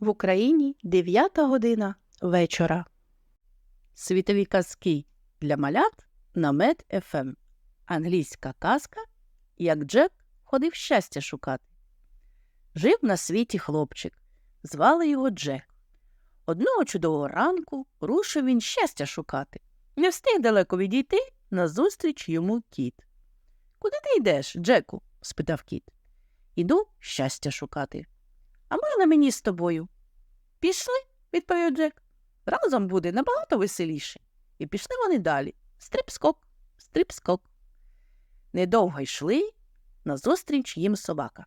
В Україні 9 година вечора. Світові казки для малят на Мед ФМ. Англійська казка Як Джек ходив щастя шукати. Жив на світі хлопчик. Звали його Джек. Одного чудового ранку рушив він щастя шукати. Не встиг далеко відійти, назустріч йому кіт. Куди ти йдеш, Джеку? спитав кіт. Іду щастя шукати. А можна мені з тобою? Пішли, відповів Джек. Разом буде набагато веселіше. І пішли вони далі. Стрип-скок, стрип-скок. Недовго йшли, назустріч їм собака.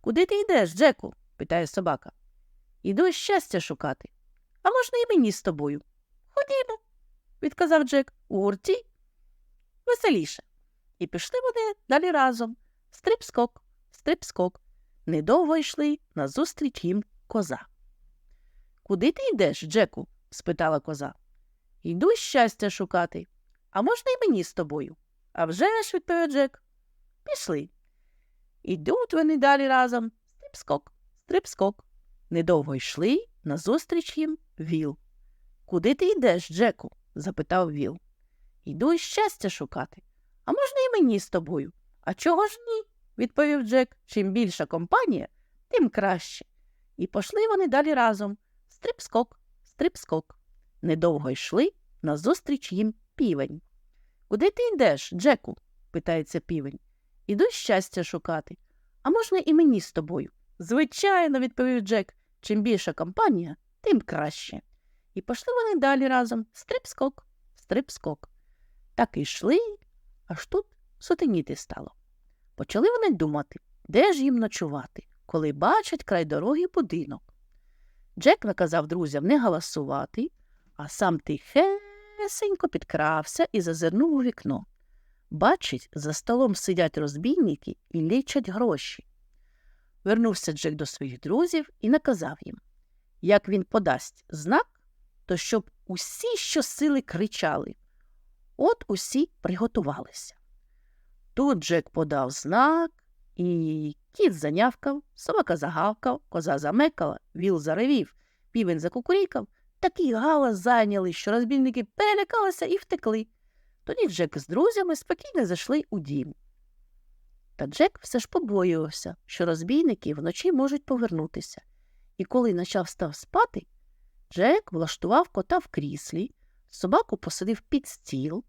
Куди ти йдеш, Джеку? питає собака. Іду щастя шукати. А можна і мені з тобою? Ходімо, відказав Джек. У гурті веселіше. І пішли вони далі разом. Стрип-скок, стрип-скок. Недовго йшли назустріч їм коза. Куди ти йдеш, Джеку? спитала коза. Йду щастя шукати. А можна й мені з тобою? А вже ж, відповів Джек. Пішли. Ідуть вони далі разом. Стрип-скок, стрип-скок. Недовго йшли назустріч їм віл. Куди ти йдеш, Джеку? запитав віл. Йду щастя шукати. А можна й мені з тобою? А чого ж ні? Відповів Джек. Чим більша компанія, тим краще. І пішли вони далі разом. Стрип-скок, стрип-скок. Недовго йшли назустріч їм півень. Куди ти йдеш, Джеку? питається півень. Іду щастя шукати. А можна і мені з тобою? Звичайно, відповів Джек. Чим більша компанія, тим краще. І пішли вони далі разом. Стрип-скок, стрип-скок. Так і йшли, аж тут сутеніти стало. Почали вони думати, де ж їм ночувати, коли бачать край дороги будинок. Джек наказав друзям не галасувати, а сам тихесенько підкрався і зазирнув у вікно. Бачить, за столом сидять розбійники і лічать гроші. Вернувся Джек до своїх друзів і наказав їм як він подасть знак, то щоб усі щосили кричали. От усі приготувалися. Тут Джек подав знак, і кіт занявкав, собака загавкав, коза замекала, віл заревів, півень закукурікав. Такий галас зайняли, що розбійники перелякалися і втекли. Тоді Джек з друзями спокійно зайшли у дім. Та Джек все ж побоювався, що розбійники вночі можуть повернутися. І коли почав став спати, Джек влаштував кота в кріслі, собаку посадив під стіл,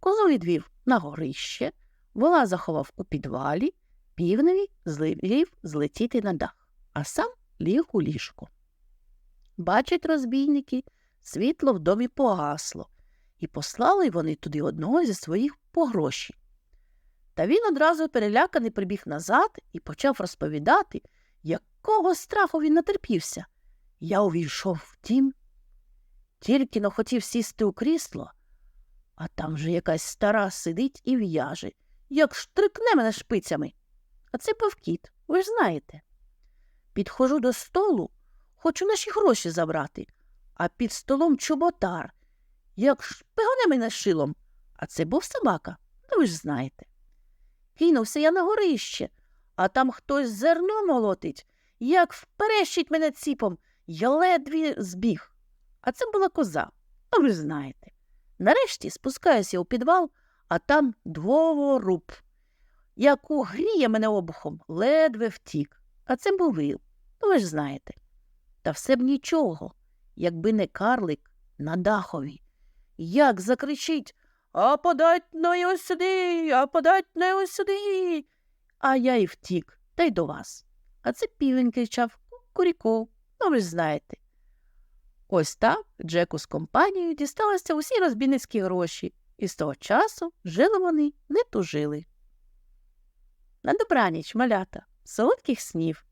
козу відвів на горище, вола заховав у підвалі, півневі злив злетіти на дах, а сам ліг у ліжко. Бачать розбійники, світло в домі погасло, і послали вони туди одного зі своїх по гроші. Та він одразу переляканий прибіг назад і почав розповідати, якого страху він натерпівся. Я увійшов в дім, тільки но хотів сісти у крісло, а там же якась стара сидить і в'яже, як штрикне мене шпицями. А це павкіт, ви ж знаєте. Підходжу до столу, хочу наші гроші забрати, а під столом чоботар, як шпигоне мене шилом, а це був собака, ну ви ж знаєте. Кинувся я на горище, а там хтось зерно молотить, як вперещить мене ціпом, я ледві збіг. А це була коза, ну ви ж знаєте. Нарешті спускаюся у підвал, а там дворуб. Як угріє мене обухом, ледве втік. А це був вил, ну ви ж знаєте. Та все б нічого, якби не карлик на дахові. Як закричить А подать на ось сюди, а подать на ось сюди. А я і втік, та й до вас. А це півень кричав Куріку, ну ви ж знаєте. Ось так Джеку з компанією дісталися усі розбійницькі гроші, і з того часу жили вони не тужили. На добраніч, малята, солодких снів.